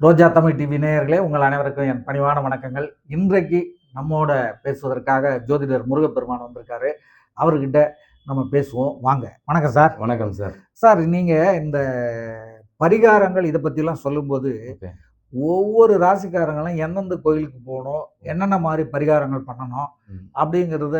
ரோஜா Tamil TV நேயர்களே உங்கள் அனைவருக்கும் என் பணிவான வணக்கங்கள். இன்றைக்கு நம்மோட பேசுவதற்காக ஜோதிடர் முருகப்பெருமான் வந்திருக்காரு. அவர்கிட்ட நம்ம பேசுவோம். வாங்க. வணக்கம் சார். வணக்கம் சார். சார் நீங்கள் இந்த பரிகாரங்கள் இதை பற்றிலாம் சொல்லும்போது ஒவ்வொரு ராசிக்காரங்களும் எந்தெந்த கோயிலுக்கு போகணும் என்னென்ன மாதிரி பரிகாரங்கள் பண்ணணும். அப்படிங்கிறத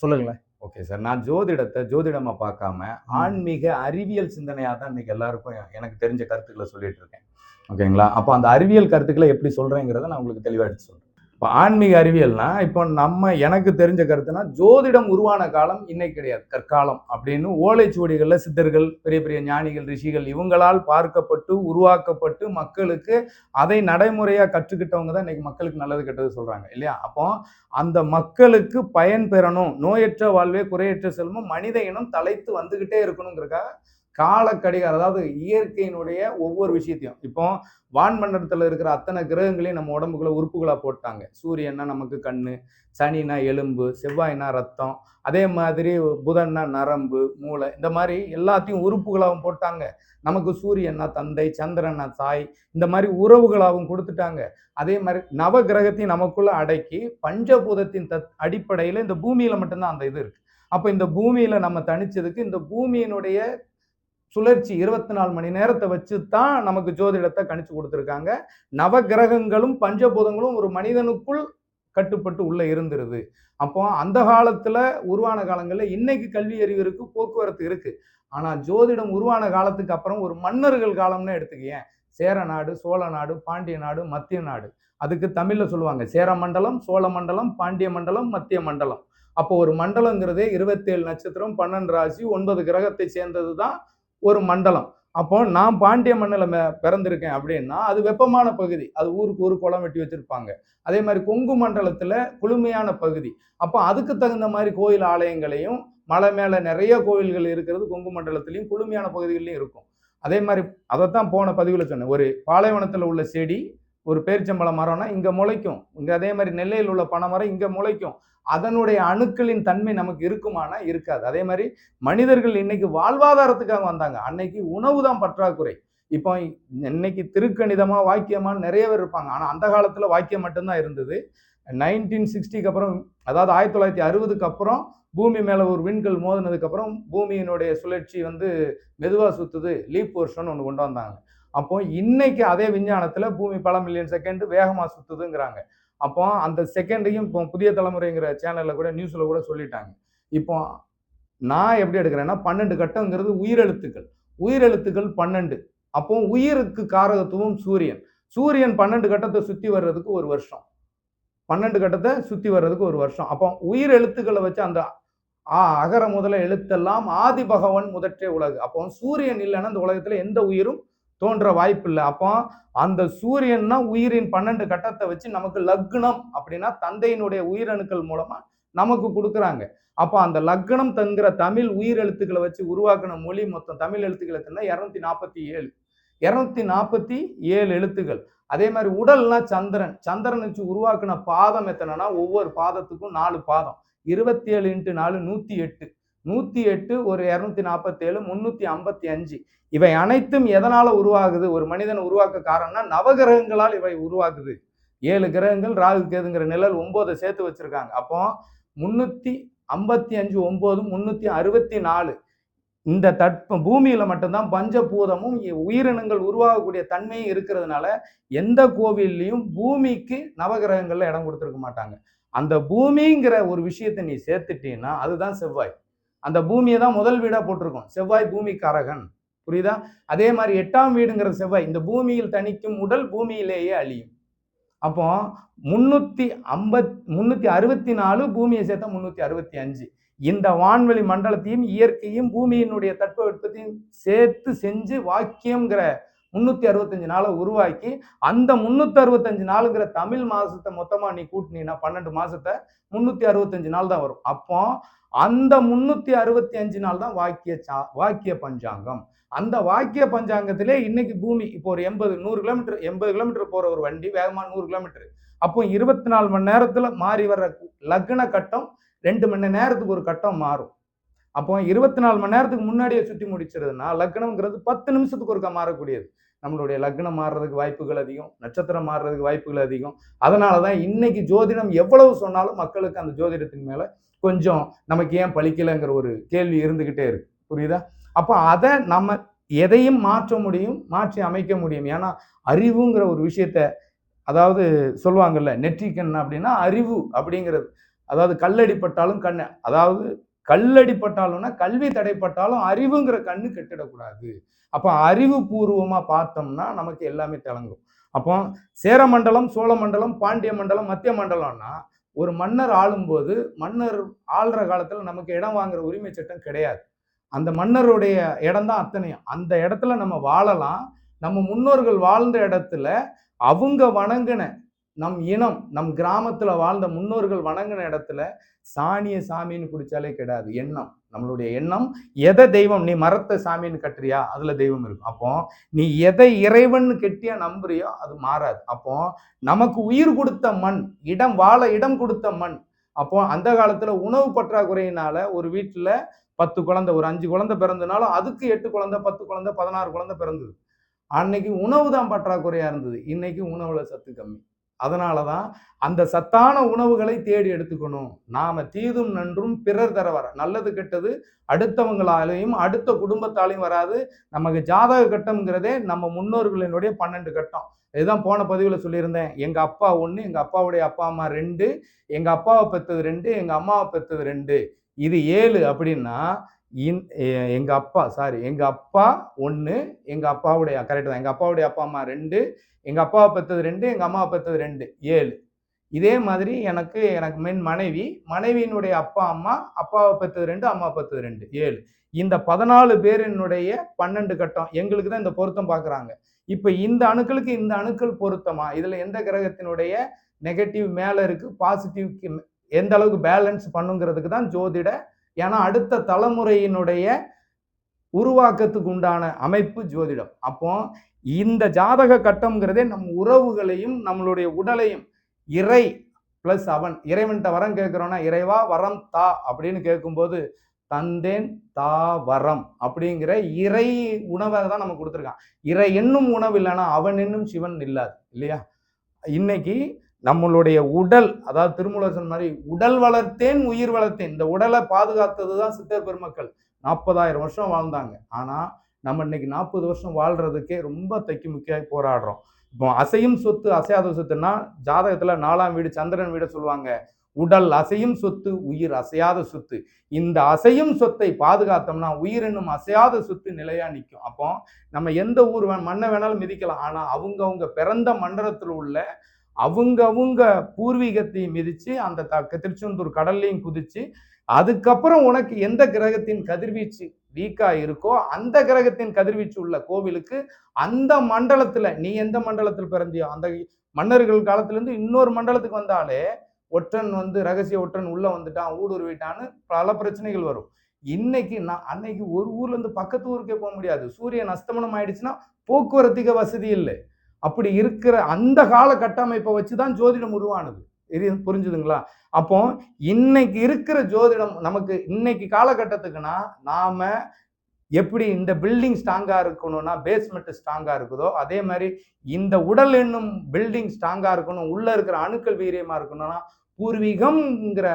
சொல்லுங்களேன். Okay sir. நான் ஜோதிடத்தை ஜோதிடமா பார்க்காம ஆன்மீக அறிவியல் சிந்தனையாக தான் இன்னைக்கு எல்லாருக்கும் எனக்கு தெரிஞ்ச கருத்துக்களை சொல்லிட்டு இருக்கேன். ஓகேங்களா? அப்போ அந்த அறிவியல் கருத்துக்களை எப்படி சொல்கிறேங்கிறத நான் உங்களுக்கு தெளிவாக எடுத்து சொல்கிறேன் இப்போ ஆன்மீக அறிவியல்னா இப்போ நம்ம எனக்கு தெரிஞ்ச கருத்துனா ஜோதிடம் உருவான காலம் இன்னைக்கு கிடையாது. கற்காலம் அப்படின்னு ஓலைச்சுவடிகளில் சித்தர்கள் பெரிய பெரிய ஞானிகள் ரிஷிகள் இவங்களால் பார்க்கப்பட்டு உருவாக்கப்பட்டு மக்களுக்கு அதை நடைமுறையாக கற்றுக்கிட்டவங்க தான் இன்னைக்கு மக்களுக்கு நல்லது கெட்டது சொல்கிறாங்க இல்லையா? அப்போ அந்த மக்களுக்கு பயன் பெறணும் நோயற்ற வாழ்வே குறையற்ற செல்வம் மனித இனம் தலைத்து வந்துக்கிட்டே இருக்கணுங்கிறக்காக காலக்கடிகாரம் அதாவது இயற்கையினுடைய ஒவ்வொரு விஷயத்தையும். இப்போ வான்மண்டலத்தில் இருக்கிற அத்தனை கிரகங்களையும் நம்ம உடம்புக்குள்ள உறுப்புகளாக போட்டாங்க. சூரியன்னா நமக்கு கண்ணு சனினா எலும்பு செவ்வாய்னா ரத்தம் அதே மாதிரி புதன்னா நரம்பு மூளை இந்த மாதிரி எல்லாத்தையும் உறுப்புகளாகவும் போட்டாங்க. நமக்கு சூரியன்னா தந்தை சந்திரன்னா தாய் இந்த மாதிரி உறவுகளாகவும் கொடுத்துட்டாங்க. அதே மாதிரி நவ கிரகத்தையும் நமக்குள்ள அடக்கி பஞ்சபூதத்தின் தத் அடிப்படையில் இந்த பூமியில் மட்டும்தான் அந்த இது இருக்கு. அப்போ இந்த பூமியில் நம்ம தனிச்சதுக்கு இந்த பூமியினுடைய சுழற்சி இருபத்தி நாலு மணி நேரத்தை வச்சு தான் நமக்கு ஜோதிடத்தை கணிச்சு கொடுத்துருக்காங்க. நவ கிரகங்களும் பஞ்சபூதங்களும் ஒரு மனிதனுக்குள் கட்டுப்பட்டு உள்ளே இருந்துருது. அப்போ அந்த காலத்தில் உருவான காலங்களில் இன்னைக்கு கல்வி அறிவு இருக்குது போக்குவரத்து இருக்குது ஆனால் ஜோதிடம் உருவான காலத்துக்கு அப்புறம் ஒரு மன்னர்கள் காலம்னு எடுத்துக்கேன் சேர நாடு சோழ நாடு பாண்டிய நாடு மத்திய நாடு. அதுக்கு தமிழில் சொல்லுவாங்க. சேர மண்டலம் சோழ மண்டலம் பாண்டிய மண்டலம் மத்திய மண்டலம். அப்போ ஒரு மண்டலங்கிறதே இருபத்தேழு நட்சத்திரம் பன்னெண்டு ராசி ஒன்பது கிரகத்தை சேர்ந்தது தான் ஒரு மண்டலம். அப்போ நான் பாண்டிய மண்ணில் பிறந்திருக்கேன் அப்படின்னா அது வெப்பமான பகுதி. அது ஊருக்கு ஊர் குளம் வெட்டி வச்சிருப்பாங்க. அதே மாதிரி கொங்கு மண்டலத்தில் குளுமையான பகுதி. அப்போ அதுக்கு தகுந்த மாதிரி கோயில் ஆலயங்களையும் மலை மேலே நிறைய கோயில்கள் இருக்கிறது கொங்கு மண்டலத்திலையும் குளுமையான பகுதிகளிலும் இருக்கும். அதே மாதிரி அதைத்தான் போன பதிவில் சொன்னேன். ஒரு பாலைவனத்தில் உள்ள செடி ஒரு பேரிச்சம்பழ மரம்னா இங்கே முளைக்கும். இங்கே அதே மாதிரி நெல்லையில் உள்ள பனைமரம் இங்கே முளைக்கும். அதனுடைய அணுக்களின் தன்மை நமக்கு இருக்குமானா இருக்காது. அதே மாதிரி மனிதர்கள் இன்னைக்கு வாழ்வாதாரத்துக்காக வந்தாங்க. அன்னைக்கு உணவு தான் பற்றாக்குறை. இப்போ இன்னைக்கு திருக்கணிதமா வாக்கியமா நிறைய பேர் இருப்பாங்க. ஆனால் அந்த காலத்தில் வாக்கியம் மட்டும்தான் இருந்தது. நைன்டீன் சிக்ஸ்டிக்கு அப்புறம் அதாவது ஆயிரத்தி தொள்ளாயிரத்தி அறுபதுக்கு அப்புறம் பூமி மேலே ஒரு விண்கல் மோதினதுக்கு அப்புறம் பூமியினுடைய சுழற்சி வந்து மெதுவாக சுத்துது. லீப் போர்ஷன் ஒன்று கொண்டு வந்தாங்க. அப்போ இன்னைக்கு அதே விஞ்ஞானத்துல பூமி பல மில்லியன் செகண்ட் வேகமா சுத்துதுங்கிறாங்க. அப்போ அந்த செகண்டையும் இப்போ புதிய தலைமுறைங்கிற சேனல்ல கூட நியூஸ்ல கூட சொல்லிட்டாங்க. இப்போ நான் எப்படி எடுக்கிறேன்னா பன்னெண்டு கட்டங்கிறது உயிரெழுத்துக்கள். உயிரெழுத்துக்கள் பன்னெண்டு. அப்போ உயிருக்கு காரகத்துவம் சூரியன். சூரியன் பன்னெண்டு கட்டத்தை சுத்தி வர்றதுக்கு ஒரு வருஷம். பன்னெண்டு கட்டத்தை சுத்தி வர்றதுக்கு ஒரு வருஷம். அப்போ உயிர் எழுத்துக்களை வச்சு அந்த ஆ அகர முதல எழுத்தெல்லாம் ஆதி பகவன் முதற்றே உலகு. அப்போ சூரியன் இல்லைன்னா இந்த உலகத்துல எந்த உயிரும் தோன்ற வாய்ப்பு இல்லை அப்போ அந்த சூரியன்னா உயிரின் பன்னெண்டு கட்டத்தை வச்சு நமக்கு லக்னம் அப்படின்னா தந்தையினுடைய உயிரணுக்கள் மூலமா நமக்கு கொடுக்குறாங்க. அப்போ அந்த லக்னம் தங்குற தமிழ் உயிர் எழுத்துக்களை வச்சு உருவாக்கின மொழி மொத்தம் தமிழ் எழுத்துக்கள் எத்தனை இரநூத்தி நாற்பத்தி ஏழு. இரநூத்தி நாற்பத்தி ஏழு எழுத்துக்கள். அதே மாதிரி உடல்னா சந்திரன். சந்திரன் வச்சு உருவாக்கின பாதம் எத்தனைனா ஒவ்வொரு பாதத்துக்கும் நாலு பாதம். இருபத்தி ஏழு இன்ட்டு நாலு நூற்றி எட்டு. நூத்தி எட்டு ஒரு இரநூத்தி நாற்பத்தேழு முந்நூற்றி ஐம்பத்தி அஞ்சு. இவை அனைத்தும் எதனால உருவாகுது? ஒரு மனிதன் உருவாக்க காரணம்னா நவகிரகங்களால் இவை உருவாக்குது ஏழு கிரகங்கள் ராகு கேதுங்கிற நிழல் ஒன்பதை சேர்த்து வச்சிருக்காங்க. அப்போ முன்னூத்தி ஐம்பத்தி அஞ்சு ஒன்பது முந்நூற்றி அறுபத்தி நாலு. இந்த தட்ப பூமியில மட்டும்தான் பஞ்சபூதமும் உயிரினங்கள் உருவாகக்கூடிய தன்மையும் இருக்கிறதுனால எந்த கோவில்லையும் பூமிக்கு நவகிரகங்கள்ல இடம் கொடுத்துருக்க மாட்டாங்க. அந்த பூமிங்கிற ஒரு விஷயத்தை நீ சேர்த்துட்டீங்கன்னா அதுதான் செவ்வாய். அந்த பூமியை தான் முதல் வீடாக போட்டிருக்கோம். செவ்வாய் பூமி கரகன். புரியுதா? அதே மாதிரி எட்டாம் வீடுங்கிற செவ்வாய். இந்த பூமியில் தணிக்கும் உடல் பூமியிலேயே அழியும். அப்போ முன்னூற்றி ஐம்பத் முந்நூற்றி அறுபத்தி நாலு பூமியை சேர்த்தா முந்நூற்றி அறுபத்தி அஞ்சு. இந்த வான்வெளி மண்டலத்தையும் இயற்கையும் பூமியினுடைய தட்பவெட்பத்தையும் சேர்த்து செஞ்சு வாக்கியங்கிற முந்நூற்றி அறுபத்தஞ்சு நாளை உருவாக்கி அந்த முந்நூற்றி அறுபத்தஞ்சு நாளுங்கிற தமிழ் மாதத்தை மொத்தமாக நீ கூட்டினீன்னா பன்னெண்டு மாதத்தை முந்நூற்றி அறுபத்தஞ்சு நாள் தான் வரும். அப்போ அந்த முந்நூற்றி அறுபத்தி அஞ்சு நாள் தான் வாக்கிய சா- வாக்கிய பஞ்சாங்கம். அந்த வாக்கிய பஞ்சாங்கத்திலே இன்னைக்கு பூமி இப்போ ஒரு எண்பது நூறு கிலோமீட்டர் எண்பது கிலோமீட்டர் போகிற ஒரு வண்டி வேகமாக நூறு கிலோமீட்டர். அப்போ இருபத்தி நாலு மணி நேரத்தில் மாறி வர்ற லக்ன கட்டம் ரெண்டு மணி நேரத்துக்கு ஒரு கட்டம் மாறும். அப்போ இருபத்தி நாலு மணி நேரத்துக்கு முன்னாடியே சுற்றி முடிச்சிருதுன்னா லக்னம்ங்கிறது பத்து நிமிஷத்துக்கு ஒருக்கா மாறக்கூடியது. நம்மளுடைய லக்னம் மாறுறதுக்கு வாய்ப்புகள் அதிகம் நட்சத்திரம் மாறுறதுக்கு வாய்ப்புகள் அதிகம். அதனால தான் இன்னைக்கு ஜோதிடம் எவ்வளவு சொன்னாலும் மக்களுக்கு அந்த ஜோதிடத்தின் மேலே கொஞ்சம் நமக்கு ஏன் பழிக்கலைங்கிற ஒரு கேள்வி இருந்துக்கிட்டே இருக்கு. புரியுதா? அப்போ அதை நம்ம எதையும் மாற்ற முடியும் மாற்றி அமைக்க முடியும். ஏன்னா அறிவுங்கிற ஒரு விஷயத்த அதாவது சொல்லுவாங்கல்ல நெற்றிக்கண் அப்படின்னா அறிவு அப்படிங்கிறது. அதாவது கல்லடிப்பட்டாலும் கண்ணு அதாவது கல்லடிப்பட்டாலும்னா கல்வி தடைப்பட்டாலும் அறிவுங்கிற கண்ணு கெட்டிடக்கூடாது. அப்போ அறிவு பூர்வமாக பார்த்தோம்னா நமக்கு எல்லாமே திளங்கும். அப்போ சேரமண்டலம் சோழமண்டலம் பாண்டிய மண்டலம் மத்திய மண்டலம்னா ஒரு மன்னர் ஆளும்போது மன்னர் ஆள்ற காலத்தில் நமக்கு இடம் வாங்குற உரிமை சட்டம் கிடையாது. அந்த மன்னருடைய இடம் தான் அத்தனையும். அந்த இடத்துல நம்ம வாழலாம். நம்ம முன்னோர்கள் வாழ்ந்த இடத்துல அவங்க வணங்கின நம் இனம் நம் கிராமத்துல வாழ்ந்த முன்னோர்கள் வணங்கின இடத்துல சாணிய சாமின்னு குடிச்சாலே கிடையாது எண்ணம். நம்மளுடைய எண்ணம் எதை தெய்வம் நீ மரத்தை சாமின்னு கட்டுறியா? அதுல தெய்வம் இருக்கும். அப்போ நீ எதை இறைவன் கெட்டியா நம்புறியோ அது மாறாது. அப்போ நமக்கு உயிர் கொடுத்த மண் இடம் வாழ இடம் கொடுத்த மண் அப்போ அந்த காலத்துல உணவு பற்றாக்குறையினால ஒரு வீட்டுல பத்து குழந்தை ஒரு அஞ்சு குழந்தை பிறந்தனாலும் அதுக்கு எட்டு குழந்தை பத்து குழந்தை பதினாறு குழந்தை பிறந்தது. அன்னைக்கு உணவு தான் பற்றாக்குறையா இருந்தது. இன்னைக்கு உணவுல சத்து கம்மி. அதனால தான் அந்த சத்தான உணவுகளை தேடி எடுத்துக்கணும். நாம தீதும் நன்றும் பிறர் தர வர. நல்லது கெட்டது அடுத்தவங்களாலையும் அடுத்த குடும்பத்தாலையும் வராது. நமக்கு ஜாதக கட்டம்ங்கிறதே நம்ம முன்னோர்களினுடைய பன்னெண்டு கட்டம். இதுதான் போன பதிவில் சொல்லியிருந்தேன். எங்கள் அப்பா ஒன்று எங்கள் அப்பாவுடைய அப்பா அம்மா ரெண்டு எங்கள் அப்பாவை பெற்றது ரெண்டு எங்கள் அம்மாவை பெற்றது ரெண்டு. இது ஏழு அப்படின்னா இன் எங்கள் அப்பா சாரி எங்கள் அப்பா ஒன்று எங்கள் அப்பாவுடைய கரெக்ட் தான். எங்கள் அப்பாவுடைய அப்பா அம்மா ரெண்டு எங்கள் அப்பாவை பெற்றது ரெண்டு எங்கள் அம்மாவை பெற்றது ரெண்டு ஏழு. இதே மாதிரி எனக்கு எனக்கு மென் மனைவி மனைவியினுடைய அப்பா அம்மா அப்பாவை பெற்றது ரெண்டு அம்மா பெற்றது ரெண்டு ஏழு. இந்த பதினாலு பேரினுடைய பன்னெண்டு கட்டம் எங்களுக்கு தான் இந்த பொருத்தம் பார்க்குறாங்க இப்போ இந்த அணுக்களுக்கு இந்த அணுக்கள் பொருத்தமா? இதில் எந்த கிரகத்தினுடைய நெகட்டிவ் மேலே இருக்குது பாசிட்டிவ்க்கு எந்த அளவுக்கு பேலன்ஸ் பண்ணுங்கிறதுக்கு தான் ஜோதிட ஏன்னா அடுத்த தலைமுறையினுடைய உருவாக்கத்துக்கு உண்டான அமைப்பு ஜோதிடம். அப்போ இந்த ஜாதக கட்டம்ங்கிறதே நம் உறவுகளையும் நம்மளுடைய உடலையும். இறை பிளஸ் அவன். இறைவன்கிட்ட வரம் கேட்குறோன்னா இறைவா வரம் தா அப்படின்னு கேட்கும்போது தந்தேன் தா வரம் அப்படிங்கிற இறை உணவை தான் நம்ம கொடுத்துருக்கான். இறை என்னும் உணவு இல்லைன்னா அவன் என்னும் சிவன் இல்லாது இல்லையா? இன்னைக்கு நம்மளுடைய உடல் அதாவது திருமூலர் சொன்ன மாதிரி உடல் வளர்த்தேன் உயிர் வளர்த்தேன். இந்த உடலை பாதுகாத்தது தான் சித்தர் பெருமக்கள். நாற்பதாயிரம் வருஷம் வாழ்ந்தாங்க. ஆனால் நம்ம இன்னைக்கு நாற்பது வருஷம் வாழ்கிறதுக்கே ரொம்ப தைக்கு முக்கிய போராடுறோம். இப்போ அசையும் சொத்து அசையாத சொத்துன்னா ஜாதகத்தில் நாலாம் வீடு சந்திரன் வீடு சொல்லுவாங்க. உடல் அசையும் சொத்து உயிர் அசையாத சொத்து. இந்த அசையும் சொத்தை பாதுகாத்தோம்னா உயிர் என்னும் அசையாத சொத்து நிலையா நிற்கும் அப்போ நம்ம எந்த ஊர் மண்ணை வேணாலும் மிதிக்கலாம். ஆனால் அவங்கவுங்க பிறந்த மண்டலத்தில் உள்ள அவங்கவுங்க பூர்வீகத்தையும் மிதித்து அந்த த திருச்செந்தூர் கடல்லையும் குதித்து அதுக்கப்புறம் உனக்கு எந்த கிரகத்தின் கதிர்வீச்சு வீக்கா இருக்கோ அந்த கிரகத்தின் கதிர்வீச்சு உள்ள கோவிலுக்கு அந்த மண்டலத்துல நீ எந்த மண்டலத்தில் பிறந்தியோ அந்த மன்னர்கள் காலத்திலேருந்து இன்னொரு மண்டலத்துக்கு வந்தாலே ஒற்றன் வந்து ரகசிய ஒற்றன் உள்ள வந்துட்டான் ஊடுருவிட்டான்னு பல பிரச்சனைகள் வரும். இன்னைக்கு நான் அன்னைக்கு ஒரு ஊர்ல இருந்து பக்கத்து ஊருக்கே போக முடியாது. சூரியன் அஸ்தமனம் ஆயிடுச்சுன்னா போக்குவரத்துக்கு வசதி இல்லை. அப்படி இருக்கிற அந்த கால கட்டமைப்பை வச்சு தான் ஜோதிடம் உருவானது. இது புரிஞ்சுதுங்களா? அப்போ இன்னைக்கு இருக்கிற ஜோதிடம் நமக்கு இன்னைக்கு காலகட்டத்துக்குன்னா நாம எப்படி இந்த பில்டிங் ஸ்ட்ராங்காக இருக்கணும்னா பேஸ்மெண்ட் ஸ்ட்ராங்காக இருக்குதோ அதே மாதிரி இந்த உடல் என்னும் பில்டிங் ஸ்ட்ராங்காக இருக்கணும் உள்ளே இருக்கிற அணுக்கள் வீரியமாக இருக்கணும்னா பூர்வீகம்ங்கிற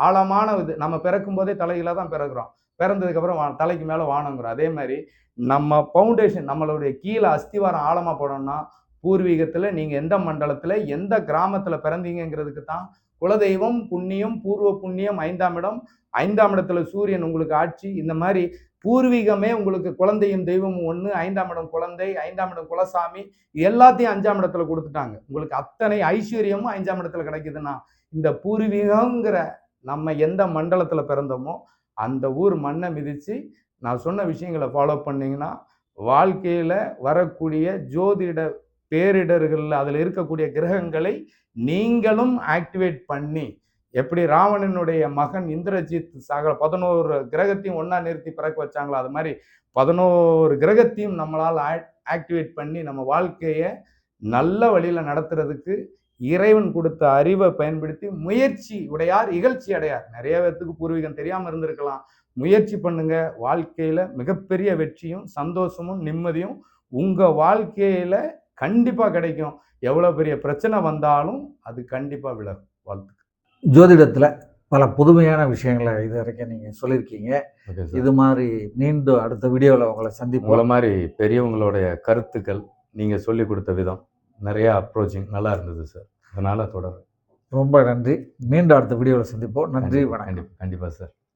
ஆழமான இது நம்ம பிறக்கும் போதே தலையில தான் பிறகுறோம் பிறந்ததுக்கப்புறம் வா- தலைக்கு மேலே வானங்கிறோம் அதே மாதிரி நம்ம ஃபவுண்டேஷன் நம்மளுடைய கீழே அஸ்திவாரம் ஆழமாக போடணும்னா பூர்வீகத்தில் நீங்கள் எந்த மண்டலத்தில் எந்த கிராமத்தில் பிறந்தீங்கங்கிறதுக்கு தான் குலதெய்வம் புண்ணியம் பூர்வ புண்ணியம் ஐந்தாம் இடம். ஐந்தாம் இடத்துல சூரியன் உங்களுக்கு ஆட்சி. இந்த மாதிரி பூர்வீகமே உங்களுக்கு குழந்தையும் தெய்வமும் ஒன்று ஐந்தாம் இடம் குழந்தை ஐந்தாம் இடம் குலசாமி எல்லாத்தையும் அஞ்சாம் இடத்துல கொடுத்துட்டாங்க. உங்களுக்கு அத்தனை ஐஸ்வர்யமும் அஞ்சாம் இடத்துல கிடைக்குதுன்னா இந்த பூர்வீகங்கிற நம்ம எந்த மண்டலத்தில் பிறந்தோமோ அந்த ஊர் மண்ணை மிதித்து நான் சொன்ன விஷயங்களை ஃபாலோ பண்ணீங்கன்னா வாழ்க்கையில் வரக்கூடிய ஜோதிட பேரிடர்கள் அதில் இருக்கக்கூடிய கிரகங்களை நீங்களும் ஆக்டிவேட் பண்ணி எப்படி ராவணனுடைய மகன் இந்திரஜித் சாகர பதினோரு கிரகத்தையும் ஒன்றா நிறுத்தி பிறக்க வச்சாங்களோ அது மாதிரி பதினோரு கிரகத்தையும் நம்மளால் ஆக்டிவேட் பண்ணி நம்ம வாழ்க்கையை நல்ல வழியில் நடத்துறதுக்கு இறைவன் கொடுத்த அறிவை பயன்படுத்தி முயற்சி உடையார் இகழ்ச்சி அடையார். நிறைய பேர்த்துக்கு பூர்வீகம் தெரியாமல் இருந்திருக்கலாம். முயற்சி பண்ணுங்க. வாழ்க்கையில் மிகப்பெரிய வெற்றியும் சந்தோஷமும் நிம்மதியும் உங்கள் வாழ்க்கையில் கண்டிப்பாக கிடைக்கும். எவ்வளோ பெரிய பிரச்சனை வந்தாலும் அது கண்டிப்பாக விலகும். வாழ்த்து ஜோதிடத்தில் பல புதுமையான விஷயங்களை இது வரைக்கும் நீங்கள் சொல்லியிருக்கீங்க இது மாதிரி மீண்டும் அடுத்த வீடியோவில் உங்களை உங்களை சந்திப்போம் மாதிரி பெரியவங்களுடைய கருத்துக்கள் நீங்கள் சொல்லி கொடுத்த விதம் நிறைய அப்ரோச்சிங் நல்லா இருந்தது சார். அதனால் தொடரும் ரொம்ப நன்றி. மீண்டும் அடுத்த வீடியோவில் சந்திப்போம். நன்றி வணக்கம். கண்டிப்பாக சார்.